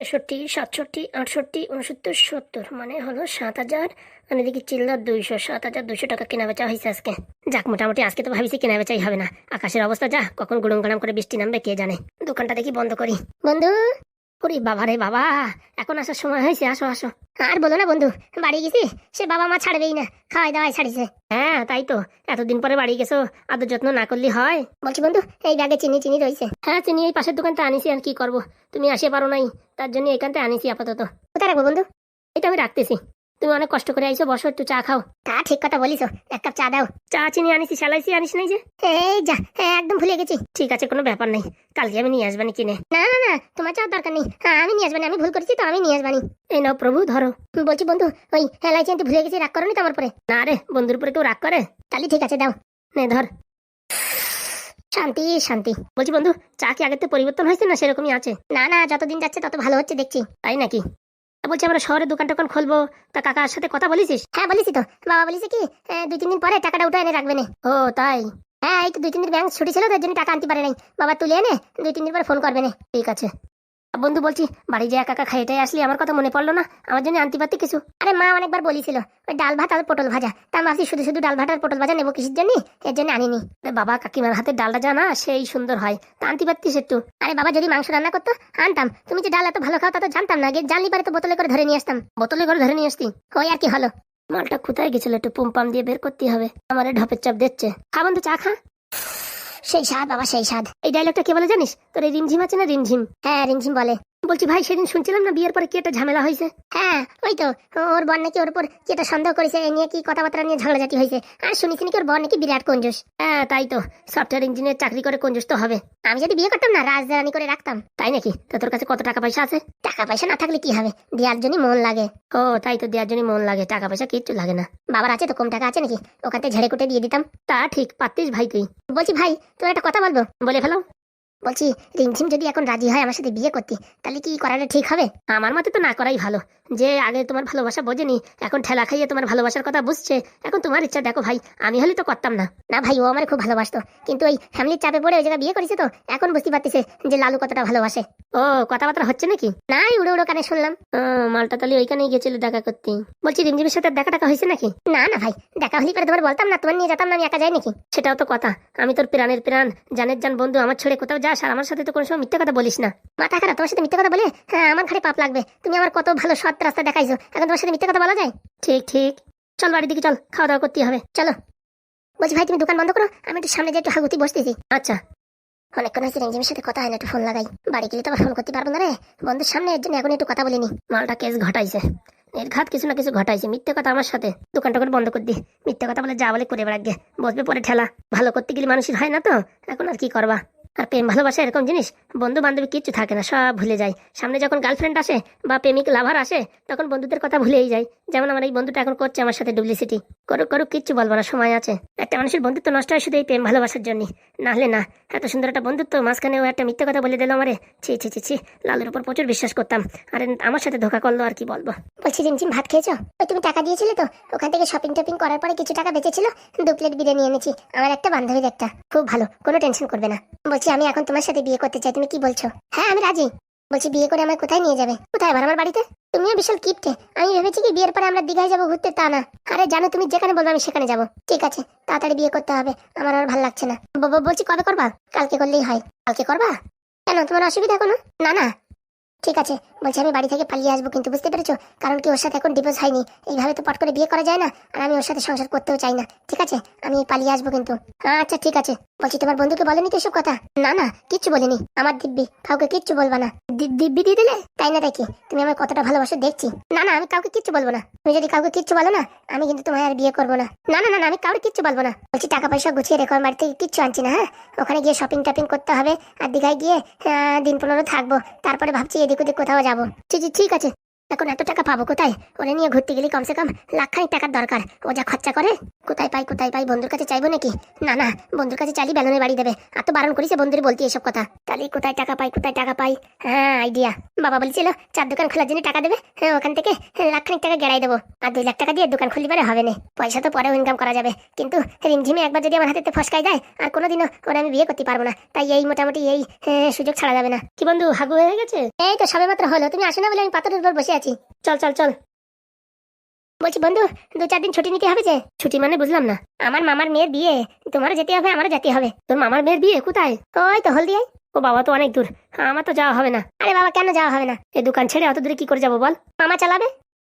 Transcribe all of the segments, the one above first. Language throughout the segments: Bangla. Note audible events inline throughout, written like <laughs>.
তেষট্টি সাতষট্টি, আটষট্টি, উনসত্তর, সত্তর মানে হলো সাত হাজার মানে দেখি চিল্লার দুইশো, সাত হাজার দুইশো টাকা কেনা বেচা হয়েছে আজকে। যাক, মোটামুটি আজকে তো ভাবিছি কেনা বেচাই হবে না। আকাশের অবস্থা যা, কখন গুড়ম গরম করে বৃষ্টি নামবে, কে জানে? দোকানটা দেখি বন্ধ করি। বন্ধু ওরে বাবা রে বাবা। এখন আসার সময় হয়েছে, আসো আসো। আর বলো না বন্ধু, বাড়ি গেছি? সে বাবা মা ছাড়বেই না, খাওয়াই দাওয়াই ছাড়িছে। হ্যাঁ তাই তো। এতদিন পরে বাড়ি গেছো, আদর যত্ন না করলে হয়? বলছি বন্ধু, এই ব্যাগে চিনি চিনি রয়েছে। হ্যাঁ চিনি এই পাশের দোকানতে আনিছি, আর কি করব? তুমি আসে পারো নাই, তার জন্য এখানতে আনিছি আপাতত। কোথায় রাখব বন্ধু? এটা আমি রাখতেছি। তুমি অনেক কষ্ট করে আইছো বসো একটু চা খাও। তা ঠিক কথা বলিস এক কাপ চা দাও। চা চিনি আনিছি সালাইছি আনিস নাই যে? এই যা হ্যাঁ একদম ভুলে গেছি। ঠিক আছে কোনো ব্যাপার নাই। কালকে আমি নিয়ে আসবানি কিনে। না না না তোমার চাওয়ার দরকার নেই। আমি নিয়ে আসবানি আমি ভুল করেছি তো আমি নিয়ে আসবানি এই নাও প্রভু ধরো। বলছি বন্ধু ওই এলাইচি আনতে ভুলে গেছি রাগ করো নি তো পরে না রে বন্ধুর উপরে কেউ রাগ করে? তাহলে ঠিক আছে দাও। নে ধর। শান্তি শান্তি। বলছি বন্ধু চা কি আগের তো পরিবর্তন হয়েছে না সেরকমই আছে? না না যতদিন যাচ্ছে তত ভালো হচ্ছে দেখছি। তাই নাকি? বলছি আমরা শহরে দোকান টোকান খুলবো? তা কাকার সাথে কথা বলেছিস? হ্যাঁ বলেছি তো। বাবা বলেছে কি দুই তিন দিন পরে টাকাটা উঠে এনে রাখবে না। ও তাই? হ্যাঁ এই তো দুই তিন দিন ব্যাংক ছুটি ছিল তার জন্য টাকা আনতে পারে নাই বাবা তুলে এনে দুই তিন দিন পরে ফোন করবে না। ঠিক আছে। বন্ধু বলছি, বাড়ি যে একা একা খাইটাই আসলি, আমার কথা মনে পড়ল না? আমার জন্য আনতে পারতি কিছু? আরে মা অনেকবার বলেছিল, ওই ডাল ভাত আর পটল ভাজা। তা আমি শুধু শুধু ডাল ভাত আর পটল ভাজা নেব কিসের জন্য? এর জন্য আনিনি। বাবা, কাকিমার হাতে ডালটা জানা সেই সুন্দর হয়। তা আনতে পারতিস একটু? আরে বাবা, যদি মাংস রান্না করতো, আনতাম। তুমি যে ডাল এত ভালো খাও, তা তো জানতাম না। জানলি পারে তো বোতলে করে ধরে নিয়ে আসতাম। বোতলে করে ধরে নিয়ে আসতি? ওই আর কি হলো? মালটা কোথায় গেছিল? একটু পুম পাম দিয়ে বের করতে হবে। আমার ঢপের চাপ দিচ্ছে। খা বন্ধু, চা খা। সেই স্বাদ, বাবা, সেই স্বাদ। এই ডায়লগটা কে বলে জানিস? তোর এই রিমঝিম আছে না রিমঝিম? হ্যাঁ রিমঝিম বলে। বলছি, ভাই, সেদিন শুনছিলাম না বিয়ের পরে কি একটা ঝামেলা হয়েছে? হ্যাঁ ওই তো, ওর বর নাকি ওর উপর কি একটা সন্দেহ করেছে এই নিয়ে কি কথাবার্তা নিয়ে ঝগড়াঝাটি হয়েছে? আর শুনেছি নাকি ওর বর নাকি বিরাট কঞ্জুস? হ্যাঁ তাই তো, সফটওয়্যার ইঞ্জিনিয়ার চাকরি করে কঞ্জুস তো হবে। আমি যদি বিয়ে করতাম না, রাজধানী করে রাখতাম, তাই নাকি? তো তোর কাছে কত টাকা পয়সা আছে? টাকা পয়সা না থাকলে কি হবে? দেওয়ার জন্যই মন লাগে। ও, তাই তো, দেওয়ার জন্যই মন লাগে, টাকা পয়সা কিচ্ছু লাগে না। বাবার আছে তো, কম টাকা আছে নাকি? ওখান থেকে ঝেড়ে কুটে দিয়ে দিতাম? তা ঠিক, পারতিস ভাই তুই। বলছি, ভাই, তোর একটা কথা বলব? বলে ফেলো। বলছি রিমঝিম যদি এখন রাজি হয় আমার সাথে বিয়ে করতে, তাহলে কি করাটা ঠিক হবে? আমার মতে তো না করাই ভালো। যে আগে তোমার ভালোবাসা বোঝেনি, এখন ঠেলা খাইয়ে তোমার ভালোবাসার কথা বুঝছে, এখন তোমার ইচ্ছা দেখো ভাই, আমি হলে তো করতাম না। না ভাই, ও আমার খুব ভালোবাসতো, কিন্তু ওই ফ্যামিলির চাপে পড়ে ওই জায়গায় বিয়ে করেছে তো, এখন বুঝতে পারতেছে যে লালু কতটা ভালোবাসে। ও, কথাবার্তা হচ্ছে নাকি? নাই, উড়ো উড়ো কানে শুনলাম। মালটা তাহলে ওইখানেই গেছিল দেখা করতে। বলছি রিমঝিমের সাথে দেখা টাকা হয়েছে নাকি? না না ভাই, দেখা হলে পরে তোমার বলতাম না, তোমার নিয়ে যেতাম না, আমি একা যাই নাকি সেটাও তো কথা। আমি তোর প্রাণের প্রাণ, জানের জান বন্ধু, আমার ছেড়ে কোথাও যাস? আর আমার সাথে তো কোনো সময় মিথ্যা কথা বলিস না। মাথা খারাপ তোমার সাথে মিথ্যা কথা বলে? হ্যাঁ আমার ঘরে পাপ লাগবে। তুমি আমার কত ভালো সৎ রাস্তা দেখাইছো। এখন তোমার সাথে মিথ্যা কথা বলা যায়? ঠিক ঠিক। চল বাড়ির দিকে চল, খাওয়া দাওয়া করতে হবে। চলো। বলছি, ভাই, তুমি দোকান বন্ধ করো। আমি একটু সামনে যে একটু হাগুতি বসতেছি। আচ্ছা। অনেকক্ষণ হয়েছে রেঞ্জিমের সাথে কথা হয় না, একটু ফোন লাগাই। বাড়ি গেলে তো আবার ফোন করতে পারব না রে। বন্ধুর সামনে এর জন্য এখন একটু কথা বলিনি। মালটা কেস ঘটাইছে। নির্ঘাত কিছু না কিছু ঘটাইছে। মিথ্যে কথা আমার সাথে। দোকান টোকান বন্ধ করে দি। মিথ্যে কথা বলে যা বলে করে বেড়াগে বসবে পরে ঠেলা। ভালো করতে গেলে মানুষের হয় না তো? এখন আর কি করবা? আর প্রেম ভালোবাসা এরকম জিনিস বন্ধু বান্ধবী কিচ্ছু থাকে না, সব ভুলে যায়। সামনে যখন গার্লফ্রেন্ড আসে বা প্রেমিক লাভার আসে, তখন বন্ধুদের কথা ভুলেই যায়। যেমন আমার এই বন্ধুটা এখন করছে আমার সাথে ডুপ্লিসিটি করুক করুক, কিচ্ছু বলব না, সময় আছে। একটা মানুষের বন্ধুত্ব নষ্ট হয় শুধু এই প্রেম ভালোবাসার জন্য। নাহলে না, এত সুন্দর একটা বন্ধুত্ব মাঝখানে ও একটা মিথ্যে কথা বলে দিল আমারে। ছি ছি ছি ছি, লালের উপর প্রচুর বিশ্বাস করতাম। আর আমার সাথে ধোকা করল আর কি বলব? বলছি রিমঝিম ভাত খেয়েছো? ওই তুমি টাকা দিয়েছিলে তো? ওখান থেকে শপিং টপিং করার পরে কিছু টাকা বেঁচেছিল? দু প্লেট বিরিয়ানি এনেছি। আমার একটা বান্ধবীর একটা। খুব ভালো, কোনো টেনশন করবে না। বলছি আমি এখন তোমার সাথে বিয়ে করতে চাই, তুমি কি বলছো? হ্যাঁ আমি রাজি। বলছি, বিয়ে করে আমায় কোথায় নিয়ে যাবে? কোথায়? আবার আমার বাড়িতে? তুমিও বিশাল কিপটে। আমি ভেবেছি কি বিয়ের পরে আমরা দীঘায় যাব ঘুরতে, তা না। আরে, জানো, তুমি যেখানে বলবে আমি সেখানে যাব। ঠিক আছে, তাড়াতাড়ি বিয়ে করতে হবে। আমার আর ভালো লাগছে না। ব- ব- বলছি কবে করবা? কালকে করলেই হয়। কালকে করবা? কেন, তোমার অসুবিধা কোনো? না না। ঠিক আছে, বলছি আমি বাড়ি থেকে পালিয়ে আসব কিন্তু বুঝতে পেরেছ? কারণ কি ওর সাথে এখন ডিভোর্স হয়নি। এইভাবে তো পট করে বিয়ে করা যায় না। আর আমি ওর সাথে সংসার করতেও চাই না। ঠিক আছে, আমি পালিয়ে আসব কিন্তু। হ্যাঁ আচ্ছা ঠিক আছে। বলছি, তোমার বন্ধুকে বলেনি তো এসব কথা? না না, কিচ্ছু বলিনি। আমার দিব্যি, কাউকে কিচ্ছু বলবা না। দিব্যি দিয়ে দিলে? তাই না দেখি? তুমি আমার কতটা ভালোবাসো, দেখছি। না না, আমি কাউকে কিচ্ছু বলব না। তুমি যদি কাউকে কিচ্ছু বলো না, আমি কিন্তু তোমায় আর বিয়ে করব না। না না না আমি কাউকে কিচ্ছু বলব না। বলছি টাকা পয়সা গুছিয়ে রেখো বাড়ি থেকে কিচ্ছু আনছি না হ্যাঁ? ওখানে গিয়ে শপিং টপিং করতে হবে, আর দীঘায় গিয়ে দিন পনেরো থাকব। তারপরে ভাবছি এদিক ওদিক কোথাও যাব। ঠিক আছে। এখন এত টাকা পাবো কোথায়? ওরে নিয়ে ঘুরতে গেলে কমসে কম লাখ খানিক টাকার দরকার। ও যা খরচা করে কোথায় পাই কোথায় পাই বন্ধুর কাছে চাইব নাকি? না না বন্ধুর কাছে চাইলে বেলনের বাড়ি দেবে। আর তো বারণ করিস বন্ধুরে বলতে এসব কথা। তাহলে কোথায় টাকা পাই কোথায় টাকা পাই? হ্যাঁ আইডিয়া বাবা বলছিল চার দোকান খোলার জন্য টাকা দেবে। হ্যাঁ ওখান থেকে লাখ খানিক টাকা গেড়াই দেবো। আর দুই লাখ টাকা দিয়ে দোকান খুললি পারে হবে না। পয়সা তো পরেও ইনকাম করা যাবে। কিন্তু রিমঝিমে একবার যদি আমার হাতে ফসকাই দেয় আর কোনোদিনও ওরা আমি বিয়ে করতে পারব না। তাই এই মোটামুটি এই হ্যাঁ, সুযোগ ছাড়া যাবে না। কি বন্ধু হাগু হয়ে গেছে? এই তো সবে মাত্র হলো। তুমি আসো না বলে আমি পাথরের উপর বসে আছি। চল চল চল। বলছি, বন্ধু, দু চার দিন ছুটি নিতে হবে যে? ছুটি মানে বুঝলাম না। আমার মামার মেয়ের বিয়ে। তোমার যেতে হবে, আমারও যেতে হবে। তোর মামার মেয়ের বিয়ে কোথায়? ওই তো হলদিয়ায়। ও বাবা তো অনেক দূর। আমার তো যাওয়া হবে না। আরে বাবা, কেন যাওয়া হবে না? এই দোকান ছেড়ে অত দূরে কি করে যাব বল? মামা চালাবে?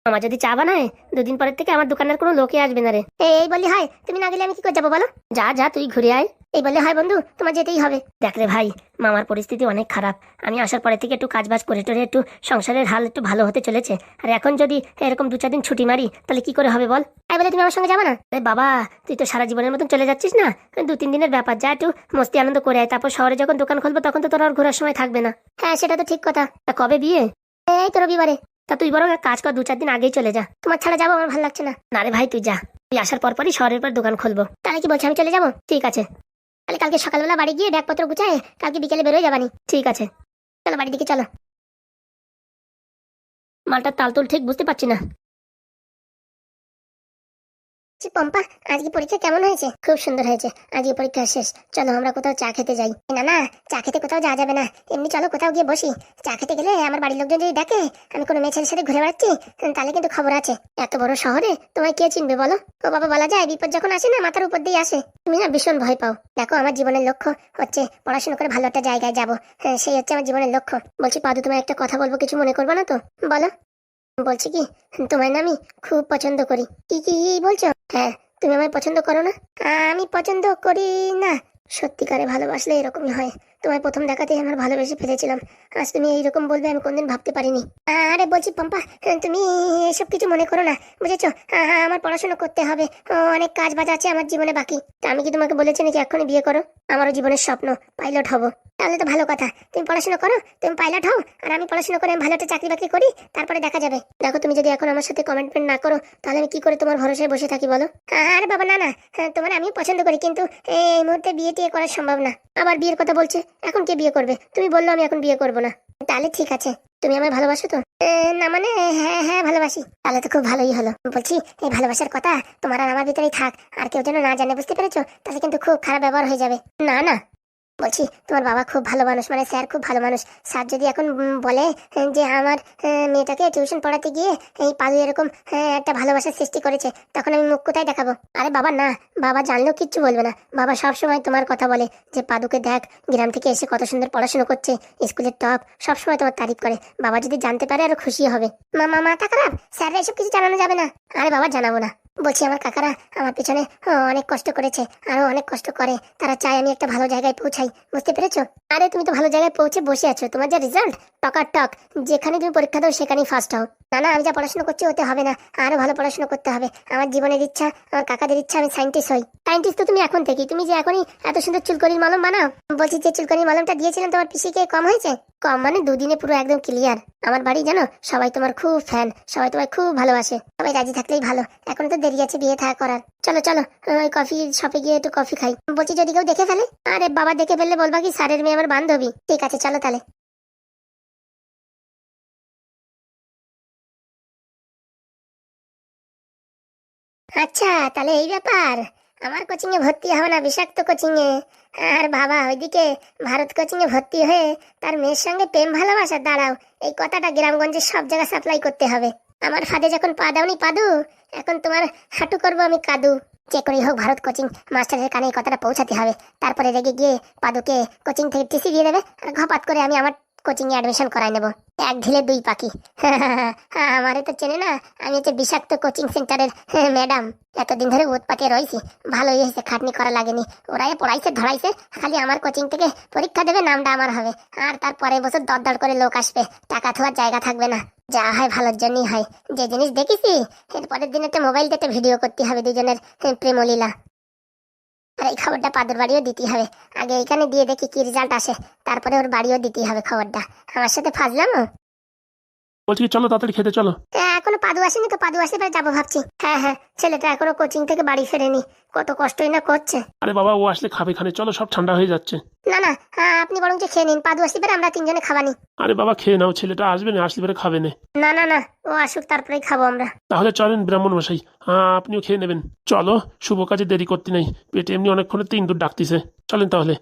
মামা যদি চা বানায়, দুদিন পরের থেকে আমার দোকানের কোনো লোকে আসবে না রে। এই বলি হয়, তুমি না গেলে আমি কি করে যাব বলো? যা যা, তুই ঘুরে আয়। এই বললে, হয় বন্ধু, তোমার যেতেই হবে। দেখ রে ভাই, মামার পরিস্থিতি অনেক খারাপ। আমি আসার পরে থেকে একটু কাজ বাজ করে টোরে একটু সংসারের হাল একটু ভালো হতে চলেছে। আর এখন যদি এরকম দু, চার দিন ছুটি মারি, তাহলে কি করে হবে বল? তাই বলে, তুমি আমার সঙ্গে যাবে না? বাবা, তুই তো সারা জীবনের মতন চলে যাচ্ছিস না? দু, তিন দিনের ব্যাপার, যা একটু মস্তি আনন্দ করে আয়। তারপর শহরে যখন দোকান খুলবো, তখন তো তোর আর ঘোরার সময় থাকবে না। হ্যাঁ সেটা তো ঠিক কথা। তা কবে বিয়ে? এই তো রবিবারে। তা তুই বরং এক কাজ কর দু চার দিন আগেই চলে যা। তোমার ছাড়া যাব আমার ভালো লাগছে না। না রে ভাই, তুই যা। তুই আসার পর পরই শহরের পর দোকান খুলবো। তাহলে কি বলছি আমি চলে যাব? ঠিক আছে। তাহলে কালকে সকালবেলা বাড়ি গিয়ে ব্যাগপত্র গুছায় কালকে বিকেলে বেরোয় যাবানি। ঠিক আছে। চলো বাড়ির দিকে চলো। মালটার তালতুল ঠিক বুঝতে পারছি না। পম্পা, আজকে পরীক্ষা কেমন হয়েছে? খুব সুন্দর হয়েছে। আজকে পরীক্ষা শেষ। চলো আমরা কোথাও চা খেতে যাই। না না, চা খেতে কোথাও যাওয়া যাবে না। এমনি চলো কোথাও গিয়ে বসি। চা খেতে গেলে আমার বাড়ির লোকজন যদি দেখে আমি কোনো মেয়ে ছেলের সাথে ঘুরে বেড়াচ্ছি, তাহলে কিন্তু খবর আছে। এত বড় শহরে তোমায় কে চিনবে বলো? ও বাবা, বলা যায় বিপদ যখন আসে না, মাথার উপর দিয়ে আসে। তুমি না ভীষণ ভয় পাও। দেখো, আমার জীবনের লক্ষ্য হচ্ছে পড়াশোনা করে ভালো একটা জায়গায় যাব। হ্যাঁ সেই হচ্ছে আমার জীবনের লক্ষ্য। বলছি, পাদু, তোমায় একটা কথা বলব, কিছু মনে করব না তো? বলো। বলছি কি, তোমায় না আমি খুব পছন্দ করি। কি কি বলছো? হ্যাঁ তুমি আমায় পছন্দ করো না? আমি পছন্দ করি না। সত্যিকারে ভালোবাসলে এরকমই হয়। তোমায় প্রথম দেখাতেই আমার ভালোবেসে ফেলেছিলাম। আজ তুমি এইরকম বলবে, আমি কোনদিন ভাবতে পারিনি। আরে বলছি, পম্পা, তুমি এসব কিছু মনে করো না, বুঝেছ? আমার পড়াশোনা করতে হবে অনেক কাজ বাজ আছে আমার জীবনে বাকি। তা আমি কি তোমাকে বলেছি নাকি এখনই বিয়ে করো? আমারও জীবনের স্বপ্ন, পাইলট হব। তাহলে তো ভালো কথা, তুমি পড়াশোনা করো, তুমি পাইলট হও, আর আমি পড়াশোনা করে আমি ভালো একটা চাকরি বাকরি করি, তারপরে দেখা যাবে। দেখো, তুমি যদি এখন আমার সাথে কমেন্টমেন্ট না করো, তাহলে আমি কি করে তোমার ভরসায় বসে থাকি বলো? আরে বাবা, না না, তোমার আমি পছন্দ করি, কিন্তু এই মুহূর্তে বিয়ে টিয়ে করা সম্ভব না। আবার বিয়ের কথা বলছে। এখন কে বিয়ে করবে? তুমি বলল আমি এখন বিয়ে করব না। তাহলে ঠিক আছে। তুমি আমায় ভালোবাসো তো? না মানে হ্যাঁ হ্যাঁ ভালোবাসি। তাহলে তো খুব ভালোই হলো। বলছি, এই ভালোবাসার কথা তোমার আর আমার ভিতরেই থাক। আর কেউ যেন না জানে, বুঝতে পেরেছ? তাহলে কিন্তু খুব খারাপ ব্যবহার হয়ে যাবে। না না। বলছি, তোমার বাবা খুব ভালো মানুষ মানে স্যার খুব ভালো মানুষ। স্যার যদি এখন বলে যে আমার মেয়েটাকে টিউশন পড়াতে গিয়ে এই পাদু এরকম একটা ভালোবাসার সৃষ্টি করেছে, তখন আমি মুখ কোথায় দেখাবো? আরে বাবা, না, বাবা জানলেও কিচ্ছু বলবে না। বাবা সব সময় তোমার কথা বলে, যে পাদুকে দেখ, গ্রাম থেকে এসে কত সুন্দর পড়াশোনা করছে, স্কুলের টপ সবসময় তোমার তারিফ করে। বাবা যদি জানতে পারে, আরও খুশি হবে। মামা মাথা খারাপ? স্যাররা এসব কিছু জানানো যাবে না। আরে বাবা, জানাব না। বলছি, আমার কাকারা আমার পিছনে অনেক কষ্ট করেছে, আরও অনেক কষ্ট করে। তারা চায় আমি একটা ভালো জায়গায় পৌঁছাই। বুঝতে পেরেছ? আরে, তুমি তো ভালো জায়গায় পৌঁছে বসে আছো। তোমার যা রেজাল্ট টকার টক। যেখানে তুমি পরীক্ষা দাও, সেখানেই ফার্স্ট হও। না না, আমি যা পড়াশোনা করছি ওতে হবে না। আরও ভালো পড়াশোনা করতে হবে। আমার জীবনের ইচ্ছা, আমার কাকাদের ইচ্ছা, আমি সাইন্টিস্ট হই। সাইন্টিস্ট তো তুমি এখন থেকেই। তুমি যে এখনই এত সুন্দর চুলকনির মলম বানাও বলছি যে চুলকনির মলমটা দিয়েছিলাম, তোমার পিসিকে কম হয়েছে? কম মানে দুদিনে পুরো একদম ক্লিয়ার আমার বাড়ি জানো, সবাই তোমার খুব ফ্যান সবাই তোমায় খুব ভালোবাসে। সবাই রাজি থাকলেই ভালো। এখন তো দেরি আছে বিয়ে থাকা করার। চলো চলো ওই কফি শপে গিয়ে একটু কফি খাই। বলছি যদি কেউ দেখে ফেলে? আরে বাবা, দেখে ফেললে বলবা কি, স্যারের মেয়ে আমার বান্ধবী। ঠিক আছে, চলো তাহলে। আচ্ছা তাহলে এই ব্যাপার। আমার কোচিং এ ভর্তি হবে না, বিষাক্ত কোচিং এ আর বাবা, ওইদিকে ভারত কোচিং এ ভর্তি হয়ে তার মেয়ের সঙ্গে প্রেম ভালোবাসা, দাঁড়াও। এই কথাটা গ্রামগঞ্জের সব জায়গায় সাপ্লাই করতে হবে। আমার ফাঁদে যখন পা দাওনি পাদু, এখন তোমার হাঁটু করব আমি কাদু। যে করেই হোক ভারত কোচিং মাস্টারের কানে এই কথাটা পৌঁছাতে হবে। তারপরে রেগে গিয়ে পাদুকে কোচিং থেকে টিসি দিয়ে দেবে আর ঘপাত করে আমি আমার কোচিং এ অ্যাডমিশন করাই নেব। এক ঢিলে দুই পাখি। <laughs> আমারে তো চেনে না, আমি হচ্ছে বিষাক্ত কোচিং সেন্টারের ম্যাডাম এতদিন ধরে উৎপাকে রয়েছি, ভালোই হয়েছে, খাটনি করা লাগেনি। ওরাই পড়াইছে, ধরাইছে, খালি আমার কোচিং থেকে পরীক্ষা দেবে, নামটা আমার হবে। আর তার পরের বছর দরদর করে লোক আসবে, টাকা থোয়ার জায়গা থাকবে না। যা হয় ভালোর জন্যই হয়। যে জিনিস দেখেছি, এর পরের দিন একটা মোবাইল একটা ভিডিও করতে হবে দুজনের, প্রেমলীলা। আর এই খবরটা পাদুর বাড়িও দিতে হবে। আগে এখানে দিয়ে দেখি কি রেজাল্ট আসে, তারপরে ওর বাড়িও দিতে হবে খবরটা। আমার সাথে ফাজলামও বলছি চলো তাড়াতাড়ি খেতে চলো। এখনও পাদু আসেনি তো পাদু আসলে যাব ভাবছি। হ্যাঁ হ্যাঁ ছেলেটা এখনও কোচিং থেকে বাড়ি ফেরেনি। কত কষ্টই না করছে। আরে বাবা ও আসলে খাবে খানে চলো সব ঠান্ডা হয়ে যাচ্ছে। না না হ্যাঁ, আপনি বরং যে খেয়ে নিন পাদু আসলে পরে আমরা তিনজনে খাবানি। আরে বাবা খেয়ে নাও ছেলেটা আসবে না আসলে পরে খাবে না। না না না ও আসুক তারপরেই খাব আমরা। তাহলে চলেন ব্রাহ্মণ মশাই হ্যাঁ আপনিও খেয়ে নেবেন। চলো শুভ কাজে দেরি করতে নাই পেটে এমনি অনেকক্ষণে তিন দূর ডাকতিছে। চলেন তাহলে।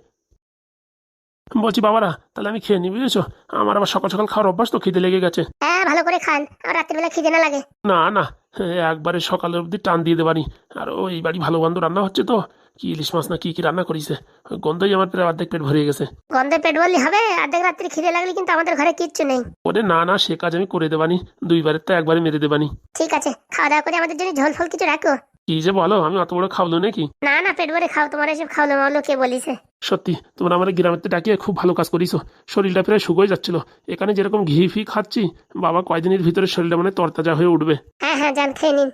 বলছি বাবারা তাহলে আমি খেয়ে নিই বুঝেছ? আমার আবার সকাল সকাল খাওয়ার অভ্যাস তো খিদে লেগে গেছে। হ্যাঁ ভালো করে খান। আর রাত্রিবেলা খিদে না লাগে। না না হ্যাঁ, একবারে সকালের অবধি টান দিয়ে দেবানি আর ওই বাড়ি ভালো গন্ধ রান্না হচ্ছে তো? কি ইলিশ মাছ না কি কি রান্না করিছে? গন্ধই আমার প্রায় অর্ধেক পেট ভরে গেছে। গন্ধে পেট বললে হবে অর্ধেক রাত্রি খিদে লাগলে কিন্তু আমাদের ঘরে কিচ্ছু নেই। ওরে না না সে কাজ আমি করে দেবানি দুইবারের তো একবারে মেরে দেবানি ঠিক আছে খাওয়া দাওয়া করে আমাদের জন্য ঝোল ফল কিছু রাখো। কি যে বলো আমি অত বড় নাকি? না না পেট ভরে খাও তোমার এসব মাওলো কে বলিছে? সত্যি তোমরা আমার ডাকিয়ে খুব ভালো কাজ করিছো। শরীরটা প্রায় শুকোয় যাচ্ছিল। এখানে যেরকম ঘি ফি খাচ্ছি বাবা কয়দিনের ভিতরে শরীরটা মানে তরতাজা হয়ে উঠবে। হ্যাঁ হ্যাঁ যান খেয়ে নিন।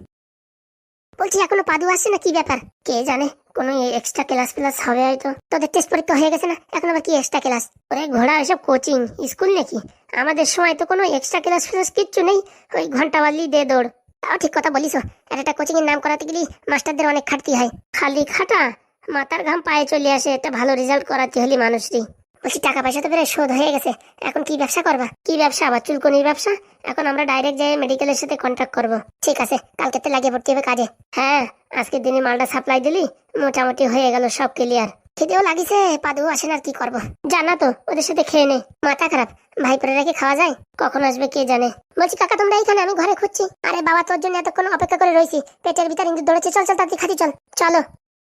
বলছি এখনও পাদু আসছে না? কি ব্যাপার? কে জানে কোনো এক্সট্রা ক্লাস ফ্লাস হবে হয়তো। তোদের টেস্ট পরীক্ষা হয়ে গেছে না? এখন আবার কি এক্সট্রা ক্লাস ওরে ঘোড়া এসব কোচিং স্কুল নাকি? আমাদের সময় তো কোনো এক্সট্রা ক্লাস ফ্লাস কিচ্ছু নেই। ওই ঘণ্টা বাজলি দে দৌড়। তাও ঠিক কথা বলিস আর একটা কোচিং এর নাম করাতে গেলে মাস্টারদের অনেক খাটতি হয়। খালি খাটা, মাথার ঘাম পায়ে চলে আসে একটা ভালো রেজাল্ট করাতে হলে মানুষটি। বলছি, টাকা পয়সা তো বেড়ে শোধ হয়ে গেছে। এখন কি ব্যবসা করবা? কি ব্যবসা? আবার চুলকনির ব্যবসা? এখন আমরা ডাইরেক্ট যাই মেডিকেলের সাথে কন্ট্যাক্ট করব। ঠিক আছে, কালকে তো লাগিয়ে পড়তে হবে কাজে। হ্যাঁ আজকের দিনে মালটা সাপ্লাই দিলি, মোটামুটি হয়ে গেল, সব ক্লিয়ার খেতেও লাগিছে পাদু আসেন আর কি করব। জানা তো, ওদের সাথে খেয়ে নে। মাথা খারাপ ভাই পরে রেখে খাওয়া যায়? কখন আসবে কে জানে? বলছি, কাকা, তোমরা এইখানে, আমি ঘরে খুঁজছি। আরে বাবা, তোর জন্য এতক্ষণ অপেক্ষা করে রয়েছি পেটের ভিতর ইন্দুর দৌড়েছে চল চল, তাড়াতাড়ি খাতি, চল। চলো।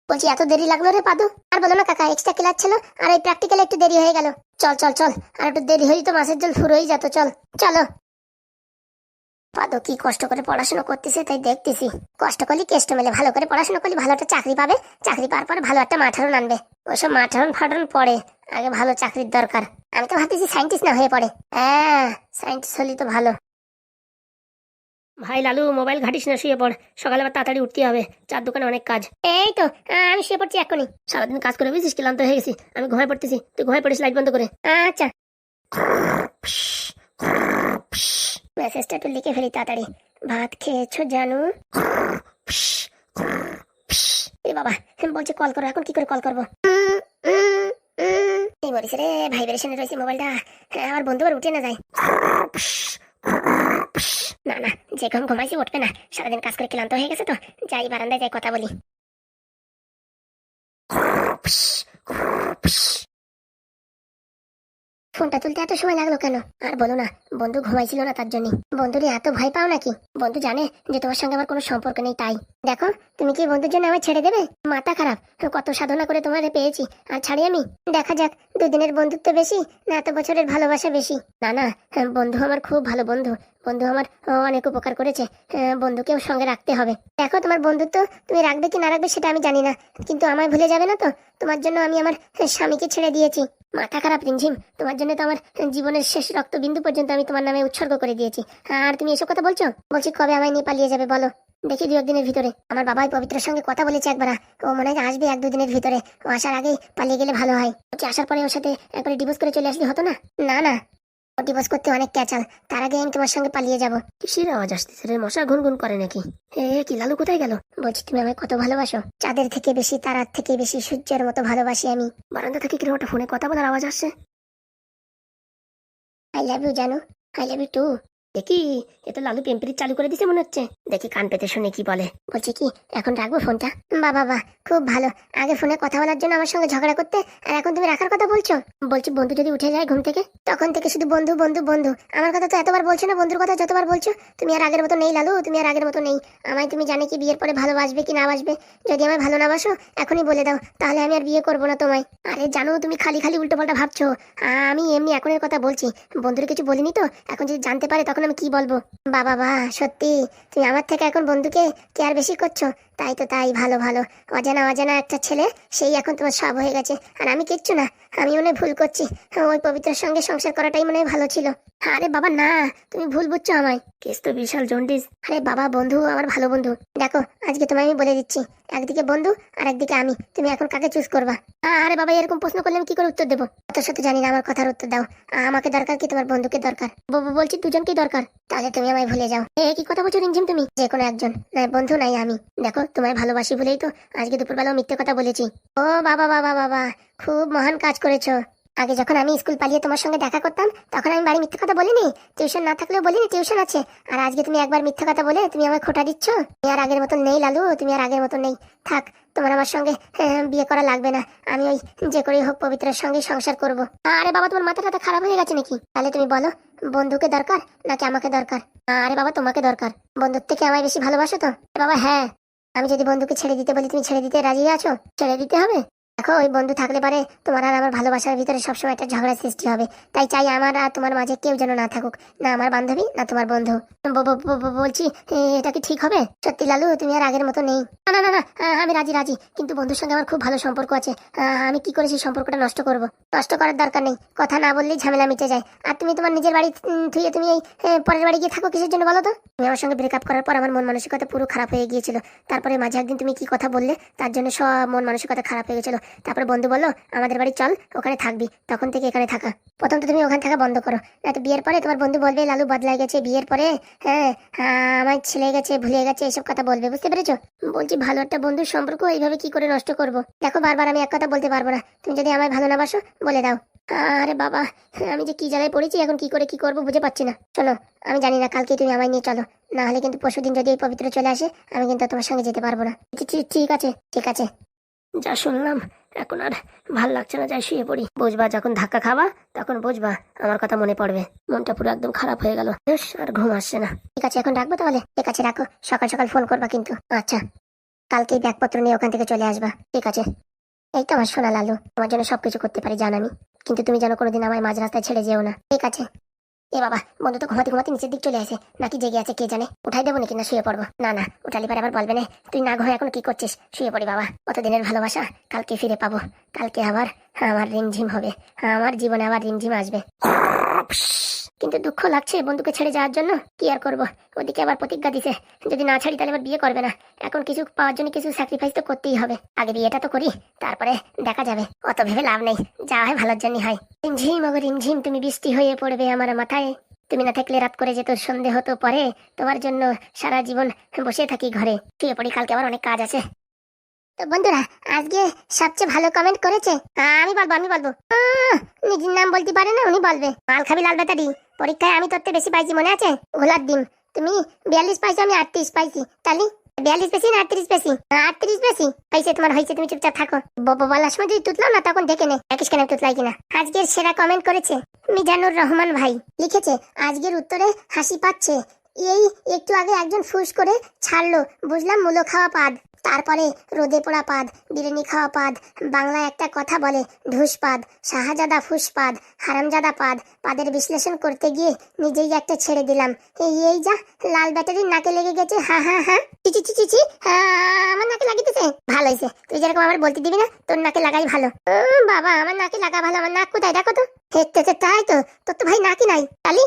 বলছি, এত দেরি লাগল রে, পাদু? আর বলো না, কাকা এক্সট্রা ক্লাস ছিল, আর এই প্র্যাকটিক্যাল একটু দেরি হয়ে গেল। চল চল চল, আর একটু দেরি হলেই তো মাসের জল ফুরোই যেত, চল। চলো। পাদু কি কষ্ট করে পড়াশোনা করতেছে তাই দেখতেছি। কষ্ট করলে কেষ্ট মেলে? ভালো করে পড়াশোনা করলে ভালো একটা চাকরি পাবে? চাকরি পাওয়ার পর ভালো একটা মাঠারণ আনবে। ওসব মাঠারণ ফাটারণ পড়ে। আগে ভালো চাকরির দরকার। আমি তো ভাবতেছি সায়েন্টিস্ট না হয়ে পড়ে। হ্যাঁ সায়েন্টিস্ট হলি তো ভালো। ভাই লালু মোবাইল ঘাটিস না শুয়ে পড়। সকালে আবার তাড়াতাড়ি উঠতে হবে। চার দোকানে অনেক কাজ। এই তো আমি শুয়ে পড়ছি এখনই সারাদিন কাজ করে বুঝিস ক্লান্ত হয়ে গেছি। আমি ঘুমায় পড়তেছি। তুই ঘুমায় পড়িস লাইট বন্ধ করে। আচ্ছা। মেসেজটা একটু লিখে ফেলি তাড়াতাড়ি। ভাত খেয়েছো জানু? এ বাবা বলছে কল করো এখন কি করে কল করব। এই বলিস রে ভাইব্রেশনে রয়েছে মোবাইলটা। হ্যাঁ, আমার বন্ধু আর উঠে না যায়। না না যে ঘুম ঘুমাইছি উঠবে না। সারাদিন কাজ করে ক্লান্ত হয়ে গেছে তো যাই বারান্দায় যাই কথা বলি। ফোনটা তুলতে এত সময় লাগল কেন? আর বলো না, বন্ধু ঘুমাইছিল না তার জন্য। বন্ধুরে এত ভয় পাও নাকি? বন্ধু জানে যে তোমার সঙ্গে আমার কোনো সম্পর্ক নেই তাই। দেখো, তুমি কি বন্ধুর জন্য আমার ছেড়ে দেবে? মাথা খারাপ কত সাধনা করে তোমার পেয়েছি। আর ছাড়ি আমি? দেখা যাক, দুদিনের বন্ধুত্ব বেশি না এত বছরের ভালোবাসা বেশি? না না, বন্ধু আমার খুব ভালো বন্ধু। বন্ধু আমার অনেক উপকার করেছে। বন্ধুকেও সঙ্গে রাখতে হবে। দেখো, তোমার বন্ধুত্ব তুমি রাখবে কি না রাখবে সেটা আমি জানি না। কিন্তু আমায় ভুলে যাবে না তো? তোমার জন্য আমি আমার স্বামীকে ছেড়ে দিয়েছি। মাথা খারাপ, রিমঝিম। তোমার জন্য তো আমার জীবনের শেষ রক্তবিন্দু পর্যন্ত আমি তোমার নামে উৎসর্গ করে দিয়েছি। আর তুমি এসব কথা বলছো? বলছি, কবে আমায় নিয়ে পালিয়ে যাবে বলো? দেখি দু একদিনের ভিতরে। আমার বাবাই পবিত্রের সঙ্গে কথা বলেছে একবার। ও মনে হয় আসবে এক দুদিনের ভিতরে। ও আসার আগেই পালিয়ে গেলে ভালো হয়। আসার পরে ওর সাথে একবারে ডিভোর্স করে চলে আসলে হতো না? না না। ডিভোর্স করতে অনেক ক্যাচাল। তার আগে আমি তোমার সঙ্গে পালিয়ে যাব। কিসের আওয়াজ আসতেছে রে? মশা গুনগুন করে নাকি? হে কি লালু কোথায় গেল? বলছি তুমি আমায় কত ভালোবাসো? চাঁদের থেকে বেশি তারার থেকে বেশি সূর্যের মতো ভালোবাসি আমি। বারান্দা থেকে কীরকম একটা ফোনে কথা বলার আওয়াজ আসছে? আই লাভ ইউ জানো। আই লাভ ইউ টু দেখি, এ লালু পেম্পিরি চালু করে দিছে মনে হচ্ছে। দেখি কান পেতে শুনে কি বলে। বলছি কি, এখন রাখব ফোনটা? বা বাবা খুব ভালো। আগে ফোনে কথা বলার জন্য আমার সঙ্গে ঝগড়া করতে, আর এখন তুমি রাখার কথা বলছো? বলছি, বন্ধু যদি উঠে যায় ঘুম থেকে, তখন থেকে শুধু বন্ধু বন্ধু বন্ধু। আমার কথা তো এতবার বলছো না, বন্ধুর কথা যতবার বলছো, তুমি আর আগের মতো নেই লালু, তুমি আর আগের মতো নেই। আমায় তুমি জানে কি বিয়ের পরে ভালোবাসবে কি না বাসবে। যদি আমায় ভালো না বাসো, এখনই বলে দাও, তাহলে আমি আর বিয়ে করব না তোমায়। আরে জানো, তুমি খালি খালি উল্টো পাল্টা ভাবছ আমি এমনি এখনের কথা বলছি। বন্ধুর কিছু বলিনি তো? এখন যদি জানতে পারে, তখন কি বলব? বাবা বা সত্যি। তুমি আমার থেকে এখন বন্ধুকে কেয়ার বেশি করছ। তাই তো তাই, ভালো ভালো। অজানা অজানা একটা ছেলে, সেই এখন তোমার সব হয়ে গেছে। আর আমি কিচ্ছু না, আমি মনে ভুল করছি। ওই পবিত্রের সঙ্গে সংসার করাটাই মনে ভালো ছিল। আরে বাবা, না, তুমি ভুল বুঝছ আমায়। কেস তো বিশাল জন্ডিস। আরে বাবা, বন্ধু, আমার ভালো বন্ধু। দেখো, আজকে তোমায় আমি বলে দিচ্ছি। একদিকে বন্ধু আর একদিকে আমি। তুমি এখন কাকে চুজ করবা? আরে বাবা, এরকম প্রশ্ন করলে আমি কি করে উত্তর দেবো? তোর সাথে জানি না, আমার কথার উত্তর দাও। আমাকে দরকার কি তোমার বন্ধুকে দরকার? বলছি দুজনকেই দরকার। তাহলে তুমি আমায় ভুলে যাও। এ, কি কথা বলছো, রিমঝিম তুমি? যে কোনো একজন। না বন্ধু নাই আমি। দেখো তোমায় ভালোবাসি বলেই তো আজকে দুপুরবেলাও মিথ্যে কথা বলেছি। ও বাবা বাবা বাবা, খুব মহান কাজ করেছ। আগে যখন আমি স্কুল পালিয়ে তোমার সঙ্গে দেখা করতাম, তখন আমি বাড়ি মিথ্যে কথা বলিনি। টিউশন না থাকলেও বলিনি টিউশন আছে। আর আজকে তুমি একবার মিথ্যে কথা বলে তুমি আমায় খোটা দিচ্ছ? তুমি আর আগের মতন নেই লালু, তুমি আর আগের মতন নেই। থাক, তোমার আমার সঙ্গে বিয়ে করা লাগবে না। আমি ওই যে করেই হোক পবিত্রের সঙ্গে সংসার করব। আরে বাবা, তোমার মাথা টাথা খারাপ হয়ে গেছে নাকি? তাহলে তুমি বলো, বন্ধুকে দরকার নাকি আমাকে দরকার? আরে বাবা, তোমাকে দরকার। বন্ধুর থেকে আমায় বেশি ভালোবাসো তো? বাবা হ্যাঁ। আমি যদি বন্ধুকে ছেড়ে দিতে বলি তুমি ছেড়ে দিতে রাজি আছো? ছেড়ে দিতে হবে? দেখো, ওই বন্ধু থাকলে পারে তোমার আর আমার ভালোবাসার ভিতরে সবসময় একটা ঝগড়া সৃষ্টি হবে। তাই চাই আমার আর তোমার মাঝে কেউ যেন না থাকুক, না আমার বান্ধবী, না তোমার বন্ধু। বলছি এটা কি ঠিক হবে? সত্যি লালু, তুমি আর আগের মতো নেই। না না না না আমি রাজি রাজি। কিন্তু বন্ধুর সঙ্গে আমার খুব ভালো সম্পর্ক আছে। আমি কি করে সেই সম্পর্কটা নষ্ট করব? নষ্ট করার দরকার নেই। কথা না বললেই ঝামেলা মিটে যায়। আর তুমি তোমার নিজের বাড়ি থুয়ে তুমি এই পরের বাড়ি গিয়ে থাকো কিসের জন্য বলো তো? তুমি আমার সঙ্গে ব্রেকআপ করার পর আমার মন মানসিকতা পুরো খারাপ হয়ে গিয়েছিল। তারপরে মাঝে একদিন তুমি কি কথা বললে, তার জন্য সব মন মানসিকতা খারাপ হয়ে গেছিল। তারপরে বন্ধু বলল আমাদের বাড়ি চল ওখানে থাকবি। তখন থেকে এখানে থাকা। প্রথম তো তুমি ওখানে থাকা বন্ধ করো। নয়তো বিয়ের পরে তোমার বন্ধু বলবে লালু বদলাই গেছে বিয়ের পরে। হ্যাঁ হ্যাঁ, আমার ছেলে গেছে ভুলে গেছে এসব কথা বলবে। বুঝতে পেরেছ? বলছি ভালো একটা বন্ধুর সম্পর্ক এইভাবে কি করে নষ্ট করব? দেখো বারবার আমি এক কথা বলতে পারব না। তুমি যদি আমায় ভালো না বাসো বলে দাও। আরে বাবা আমি যে কি জায়গায় পড়েছি এখন কি করে কি করব বুঝে পাচ্ছি না। শোনো আমি জানি না কালকে তুমি আমায় নিয়ে চলো। না হলে কিন্তু পরশুদিন যদি এই পবিত্র চলে আসে আমি কিন্তু তোমার সঙ্গে যেতে পারব না। ঠিক আছে ঠিক আছে। যা শুনলাম। এখন আর ভালো লাগছে না, যাই শুয়ে পড়ি। বুঝবা যখন ধাক্কা খাবা, তখন বুঝবা আমার কথা মনে পড়বে। মনটা পুরো একদম খারাপ হয়ে গেল। আর ঘুম আসছে না। ঠিক আছে, এখন রাখব তাহলে? ঠিক আছে, রাখো। সকাল সকাল ফোন করবা কিন্তু। আচ্ছা। কালকেই ব্যাগপত্র নিয়ে ওখান থেকে চলে আসবা। ঠিক আছে। এই তো আমার সোনা লালু। তোমার জন্য সবকিছু করতে পারি, জান আমি। কিন্তু তুমি যেন কোনোদিন আমায় মাঝ রাস্তায় ছেড়ে যেও না। ঠিক আছে। এ বাবা, বন্ধু তো ঘুমাতে ঘুমাতে নিচের দিক চলে আসে। নাকি জেগে আছে কে জানে? উঠাই দেবো নাকি না শুয়ে পড়ব? না না, উঠালি পরে আবার বলবে না। তুই না ঘুমে এখন কি করছিস? শুয়ে পড়ি বাবা। কত দিনের ভালোবাসা? কালকে ফিরে পাবো। কালকে আবার আমার রিমঝিম হবে। আমার জীবনে আবার রিমঝিম আসবে। কিন্তু দুঃখ লাগছে বন্ধুকে ছেড়ে যাওয়ার জন্য। কি আর করব? ওদিকে আবার প্রতিজ্ঞা দিছে, যদি না ছাড়ি তাহলে আবার বিয়ে করবে না। এখন কিছু পাওয়ার জন্য কিছু স্যাক্রিফাইস তো করতেই হবে। আগে বিয়েটা তো করি, তারপরে দেখা যাবে। অত ভেবে লাভ নেই যা হয় ভালোর জন্যই হয়। রিমঝিম ওগো রিমঝিম তুমি বৃষ্টি হয়ে পড়বে আমার মাথায়। তুমি না থাকলে রাত করে যেত, সন্ধে হতো পরে। তোমার জন্য সারা জীবন বসে থাকি ঘরে। শুয়ে পড়ি, কালকে আবার অনেক কাজ আছে। তো বন্ধুরা, আজকে সবচেয়ে ভালো কমেন্ট করেছে? আমি বলব আমি বলব। নিজের নাম বলতে পারে না, উনি বলবে। মাল খাবি লাল বেতারি পরীক্ষায় আমি তোরতে বেশি পাইছি, মনে আছে? ঘোলার ডিম। তুমি বিয়াল্লিশ পাইছো, আমি আটত্রিশ পাইছি। তাহলে বিয়াল্লিশ বেশি না আটত্রিশ বেশি? আটত্রিশ বেশি? পাইছে, তোমার হয়েছে, তুমি চুপচাপ থাকো। বলার সময় যদি তুতলাম না, তখন দেখে নে। কেন তুতলাই কিনা। আজকের সেরা কমেন্ট করেছে মিজানুর রহমান ভাই। লিখেছে, আজকের উত্তরে হাসি পাচ্ছে। এই একটু আগে একজন ফুস করে ছাড়লো, বুঝলাম মূলো খাওয়া পাদ। তারপরে রোদে পোড়া পাদ, বিরিয়ানি খাওয়া পাদ বাংলা একটা কথা বলে ঢুসপাদ শাহজাদা ফুসপাদ হারামজাদা পাদ, পাদের বিশ্লেষণ করতে গিয়ে নিজেই একটা ছেড়ে দিলাম। এই এই যা, লাল ব্যাটারির নাকে লেগে গেছে, হা হা হা। চিচি চিচি চি আমার নাকে লাগিতেছে। ভালো হয়েছে। তুই যেরকম আমার বলতে দিবি না, তোর নাকে লাগাই ভালো। বাবা, আমার নাকে লাগা ভালো, আমার নাক কোথায়? দেখো তো। হেঁটে তো তাই তো। তোর তো ভাই নাকি নাই। কালি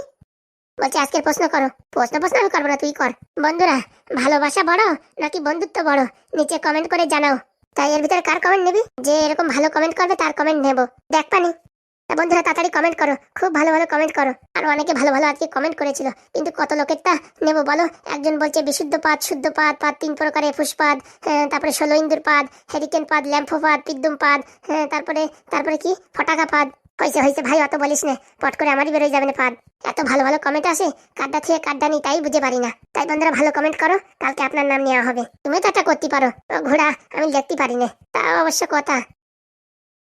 বলছে আজকের প্রশ্ন করো। প্রশ্ন প্রশ্ন আমি করব না তুই কর। বন্ধুরা ভালোবাসা বড় নাকি বন্ধুত্ব বড়? নিচে কমেন্ট করে জানাও। তাই এর ভিতরে কার কমেন্ট নিবি? যে এরকম ভালো কমেন্ট করবে তার কমেন্ট নেব। দেখ পানি। তা বন্ধুরা তাড়াতাড়ি কমেন্ট করো। খুব ভালো ভালো কমেন্ট করো। আর অনেকে ভালো ভালো আজকে কমেন্ট করেছিল কিন্তু কত লোকেরটা নেব বলো? একজন বলছে বিশুদ্ধ পাদ শুদ্ধ পাদ পাদ তিন প্রকারে ফুসপাদ হ্যাঁ, তারপরে ষোলো ইন্দুর পাদ হেরিকেন পাদ ল্যাম্ফো পাদ পিদ্যুম পাদ হ্যাঁ, তারপরে তারপরে কি? ফটাকা পাদ হয়েছে হয়েছে ভাই, অত বলিস না, পট করে আমারই বেরোয় যাবে না পাদ। এত ভালো ভালো কমেন্ট আসে কাড্ডা থেকে কাড্ডা নি তাই বুঝে পারি না। তাই বন্ধুরা, ভালো কমেন্ট করো, কালকে আপনার নাম নেওয়া হবে। তুমি তো একটা করতে পারো। ঘোড়া, আমি লিখতে পারি না। তা অবশ্য কথা